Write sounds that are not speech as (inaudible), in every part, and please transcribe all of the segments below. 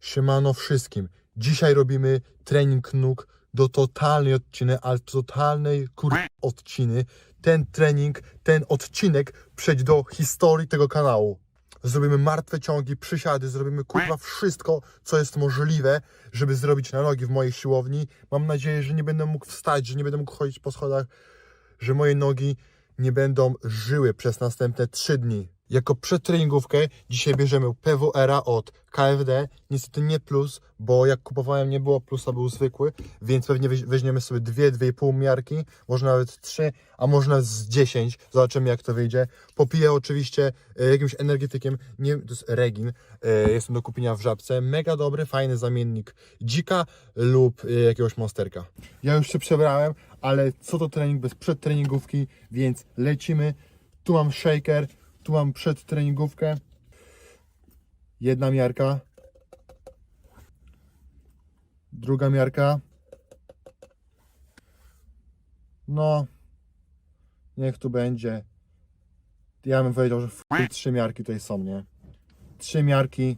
Siemano wszystkim. Dzisiaj robimy trening nóg do totalnej odciny, ale totalnej kur... odciny. Ten trening, ten odcinek przejdzie do historii tego kanału. Zrobimy martwe ciągi, przysiady, zrobimy kurwa wszystko, co jest możliwe, żeby zrobić na nogi w mojej siłowni. Mam nadzieję, że nie będę mógł wstać, że nie będę mógł chodzić po schodach, że moje nogi nie będą żyły przez następne 3 dni. Jako przedtreningówkę dzisiaj bierzemy PWR-a od KFD. Niestety nie plus, bo jak kupowałem nie było plusa, był zwykły, więc pewnie weź- weźmiemy sobie dwie, dwie i pół miarki, może nawet trzy, a może nawet z 10. Zobaczymy jak to wyjdzie. Popiję oczywiście e, jakimś energetykiem, nie, to jest Regin, e, jest on do kupienia w Żabce. Mega dobry, fajny zamiennik dzika lub e, jakiegoś monsterka. Ja już się przebrałem, ale co to trening bez przedtreningówki, więc lecimy. Tu mam shaker, tu mam przedtreningówkę. Jedna miarka. Druga miarka. No, niech tu będzie. Ja bym powiedział, że chuj trzy miarki tutaj są, nie? Trzy miarki.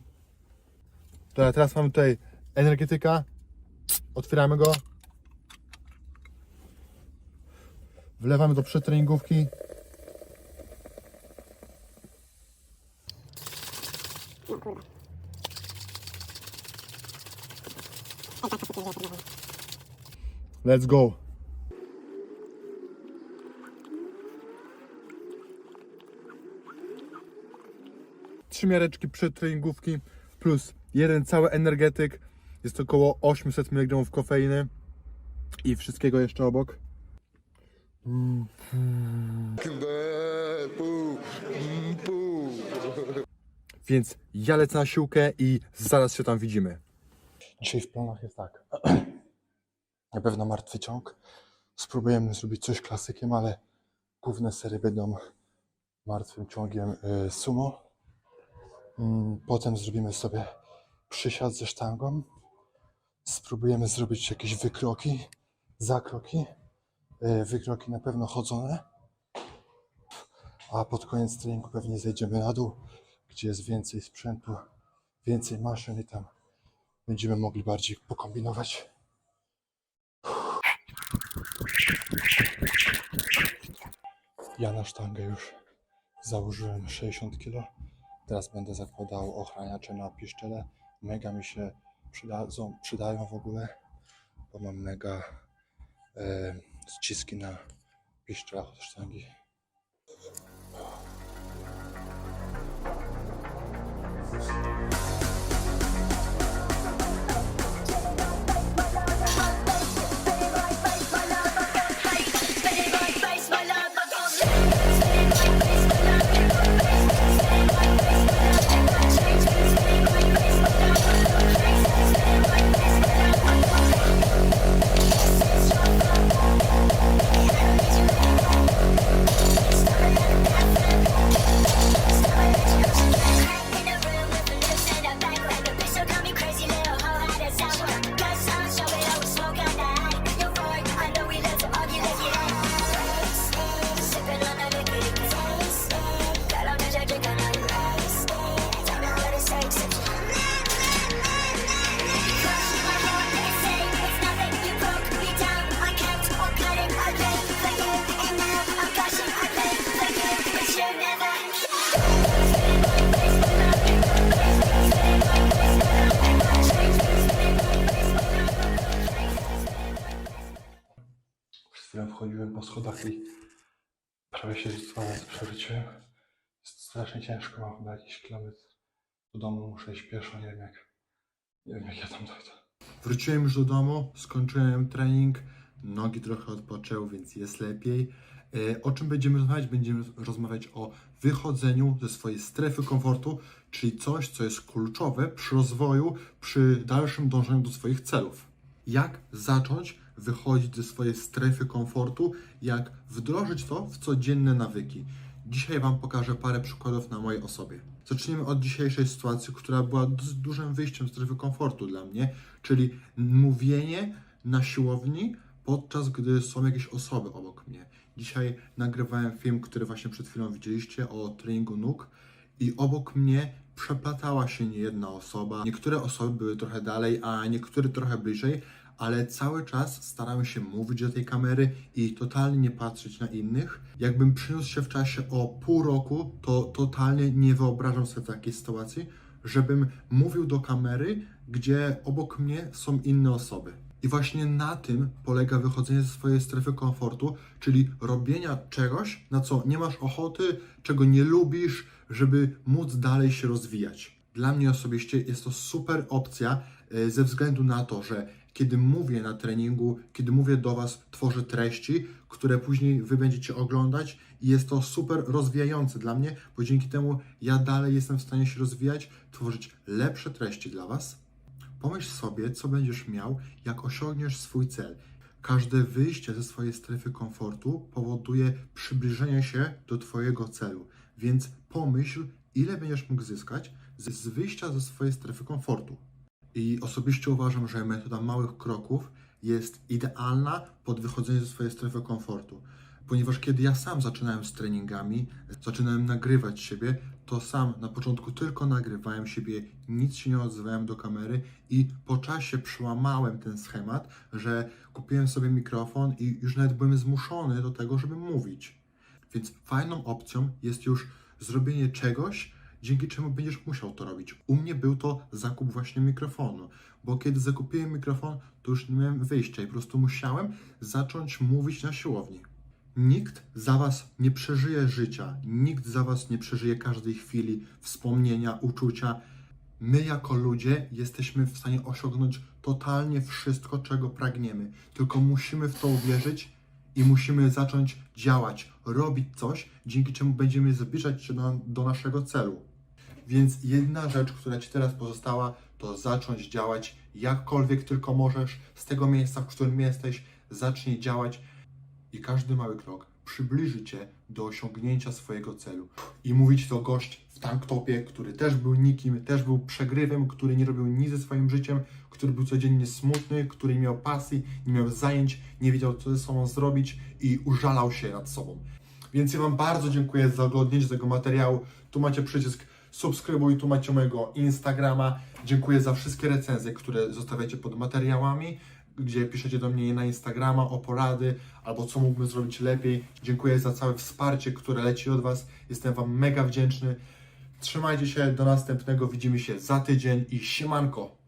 Dobra, teraz mamy tutaj energetyka. Otwieramy go. Wlewamy do przedtreningówki. Let's go. Trzy miareczki przedtreningówki plus jeden cały energetyk. Jest około 800 mg kofeiny i wszystkiego jeszcze obok. Więc ja lecę na siłkę i zaraz się tam widzimy. Dzisiaj w planach jest tak. (clears throat) Na pewno martwy ciąg. Spróbujemy zrobić coś klasykiem, ale główne serie będą martwym ciągiem y, sumo. Mm, Potem zrobimy sobie przysiad ze sztangą. Spróbujemy zrobić jakieś wykroki, zakroki. Y, Wykroki na pewno chodzone. A pod koniec treningu pewnie zejdziemy na dół, gdzie jest więcej sprzętu, więcej maszyn i tam będziemy mogli bardziej pokombinować. Ja na sztangę już założyłem 60 kg. Teraz będę zakładał ochraniacze na piszczele. Mega mi się przydadzą, przydają w ogóle, bo mam mega e, ściski na piszczelach od sztangi. Po schodach i prawie się razy przewróciłem. Jest strasznie ciężko, mam chyba jakiś kilometr do domu, muszę iść pieszo, nie wiem jak, nie wiem jak ja tam dojdę. Wróciłem już do domu, skończyłem trening, nogi trochę odpoczęły, więc jest lepiej. E, O czym będziemy rozmawiać? Będziemy rozmawiać o wychodzeniu ze swojej strefy komfortu, czyli coś, co jest kluczowe przy rozwoju, przy dalszym dążeniu do swoich celów. Jak zacząć wychodzić ze swojej strefy komfortu, jak wdrożyć to w codzienne nawyki. Dzisiaj Wam pokażę parę przykładów na mojej osobie. Zacznijmy od dzisiejszej sytuacji, która była dosyć dużym wyjściem z strefy komfortu dla mnie, czyli mówienie na siłowni, podczas gdy są jakieś osoby obok mnie. Dzisiaj nagrywałem film, który właśnie przed chwilą widzieliście o treningu nóg i obok mnie przeplatała się niejedna osoba. Niektóre osoby były trochę dalej, a niektóre trochę bliżej, ale cały czas starałem się mówić do tej kamery i totalnie nie patrzeć na innych. Jakbym przyniósł się w czasie o pół roku, to totalnie nie wyobrażam sobie takiej sytuacji, żebym mówił do kamery, gdzie obok mnie są inne osoby. I właśnie na tym polega wychodzenie ze swojej strefy komfortu, czyli robienia czegoś, na co nie masz ochoty, czego nie lubisz, żeby móc dalej się rozwijać. Dla mnie osobiście jest to super opcja e, ze względu na to, że kiedy mówię na treningu, kiedy mówię do Was, tworzę treści, które później Wy będziecie oglądać i jest to super rozwijające dla mnie, bo dzięki temu ja dalej jestem w stanie się rozwijać, tworzyć lepsze treści dla Was. Pomyśl sobie, co będziesz miał, jak osiągniesz swój cel. Każde wyjście ze swojej strefy komfortu powoduje przybliżenie się do Twojego celu, więc pomyśl, ile będziesz mógł zyskać z wyjścia ze swojej strefy komfortu. I osobiście uważam, że metoda małych kroków jest idealna pod wychodzenie ze swojej strefy komfortu. Ponieważ kiedy ja sam zaczynałem z treningami, zaczynałem nagrywać siebie, to sam na początku tylko nagrywałem siebie, nic się nie odzywałem do kamery i po czasie przełamałem ten schemat, że kupiłem sobie mikrofon i już nawet byłem zmuszony do tego, żeby mówić. Więc fajną opcją jest już zrobienie czegoś, dzięki czemu będziesz musiał to robić. U mnie był to zakup właśnie mikrofonu, bo kiedy zakupiłem mikrofon, to już nie miałem wyjścia i po prostu musiałem zacząć mówić na siłowni. Nikt za was nie przeżyje życia, nikt za was nie przeżyje każdej chwili, wspomnienia, uczucia. My jako ludzie jesteśmy w stanie osiągnąć totalnie wszystko, czego pragniemy. Tylko musimy w to uwierzyć i musimy zacząć działać, robić coś, dzięki czemu będziemy zbliżać się do, do naszego celu. Więc jedna rzecz, która Ci teraz pozostała, to zacząć działać jakkolwiek tylko możesz, z tego miejsca, w którym jesteś, zacznij działać i każdy mały krok przybliży Cię do osiągnięcia swojego celu. I mówić to gość w tanktopie, który też był nikim, też był przegrywem, który nie robił nic ze swoim życiem, który był codziennie smutny, który nie miał pasji, nie miał zajęć, nie wiedział co ze sobą zrobić i użalał się nad sobą. Więc ja Wam bardzo dziękuję za oglądnięcie tego materiału. Tu macie przycisk subskrybuj, tu macie mojego Instagrama. Dziękuję za wszystkie recenzje, które zostawiacie pod materiałami, gdzie piszecie do mnie na Instagrama o porady albo co mógłbym zrobić lepiej. Dziękuję za całe wsparcie, które leci od Was. Jestem Wam mega wdzięczny. Trzymajcie się, do następnego. Widzimy się za tydzień i siemanko!